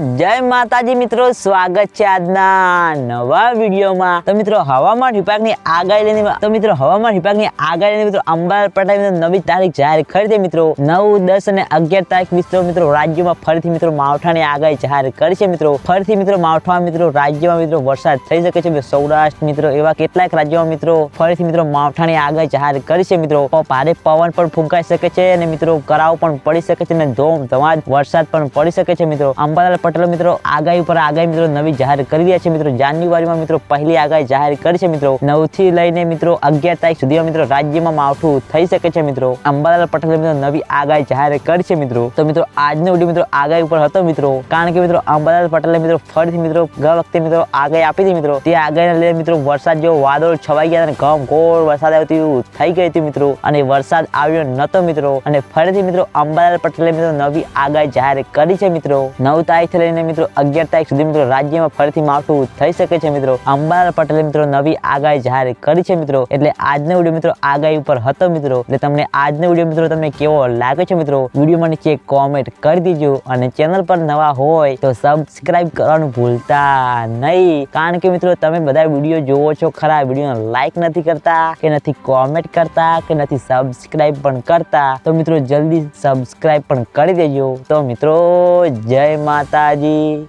જય માતાજી મિત્રો, સ્વાગત છે આજના નવા વિડીયોમાં. તો મિત્રો, હવામાન વિભાગની આગાહી લઈને તો મિત્રો, હવામાન વિભાગની આગાહી લઈને મિત્રો, અંબાલાલ પટેલ નવી તારીખ જાહેર કરી દે મિત્રો. નવ, દસ અને અગિયાર તારીખ મિત્રો મિત્રો રાજ્યમાં ફરીથી મિત્રો માવઠાની આગાહી જાહેર કરી છે મિત્રો. ફરીથી મિત્રો માવઠા મિત્રો, રાજ્યમાં મિત્રો વરસાદ થઈ શકે છે. સૌરાષ્ટ્ર મિત્રો એવા કેટલાક રાજ્યોમાં મિત્રો ફરીથી મિત્રો માવઠાની આગાહી જાહેર કરી છે મિત્રો. ભારે પવન પણ ફૂંકાઈ શકે છે અને મિત્રો, કરાવ પણ પડી શકે છે અને ધોમ ધમાજ વરસાદ પણ પડી શકે છે મિત્રો. અંબાલાલ પટેલ મિત્રો, આગાહી પર આગાહી મિત્રો નવી જાહેર કરી રહ્યા છે મિત્રો. જાન્યુઆરીમાં મિત્રો પહેલી આગાહી જાહેર કરી છે મિત્રો. નવથી લઈને મિત્રો અગિયાર તારીખ સુધીમાં મિત્રો રાજ્યમાં માવઠું થઈ શકે છે મિત્રો. અંબાલાલ પટેલ મિત્રો નવી આગાહી જાહેર કરી છે મિત્રો. તો મિત્રો, આજનો વીડિયો મિત્રો આગાહી ઉપર હતો મિત્રો. કારણ કે મિત્રો, અંબાલાલ પટેલે મિત્રો ફરીથી મિત્રો ગયા વખતે મિત્રો આગાહી આપી હતી મિત્રો. તે આગાહીને લઈને મિત્રો વરસાદ જેવો વાદળ છવાઈ ગયા અને ઘમ ઘોર વરસાદ આવ્યો થઈ ગઈ હતી મિત્રો. અને વરસાદ આવ્યો નતો મિત્રો. અને ફરીથી મિત્રો અંબાલાલ પટેલે મિત્રો નવી આગાહી જાહેર કરી છે મિત્રો. નવ તારીખથી લઈને મિત્રો અગિયાર તારીખ સુધી મિત્રો રાજ્યમાં ફરીથી માવઠું થઈ શકે છે મિત્રો. અંબાલાલ પટેલે મિત્રો નવી આગાહી જાહેર કરી છે મિત્રો. એટલે આજનો વીડિયો મિત્રો આગાહી ઉપર હતો મિત્રો. એટલે તમને આજનો વીડિયો મિત્રો તમને કેવો લાગે છે મિત્રો? વિડીયોમાં નીચે કોમેન્ટ કરી દીજો અને ચેનલ પર નવા હોય તો સબસ્ક્રાઇબ કરવાનું ભૂલતા નહીં. કારણ કે મિત્રો તમે બધા વીડિયો જોવો છો ખરા. વીડિયો લાઈક નથી કરતા કે નથી કોમેન્ટ કરતા કે નથી સબસ્ક્રાઇબ પણ કરતા તો મિત્રો જલ્દી સબસ્ક્રાઇબ પણ કરી દેજો. તો મિત્રો જય માતાજી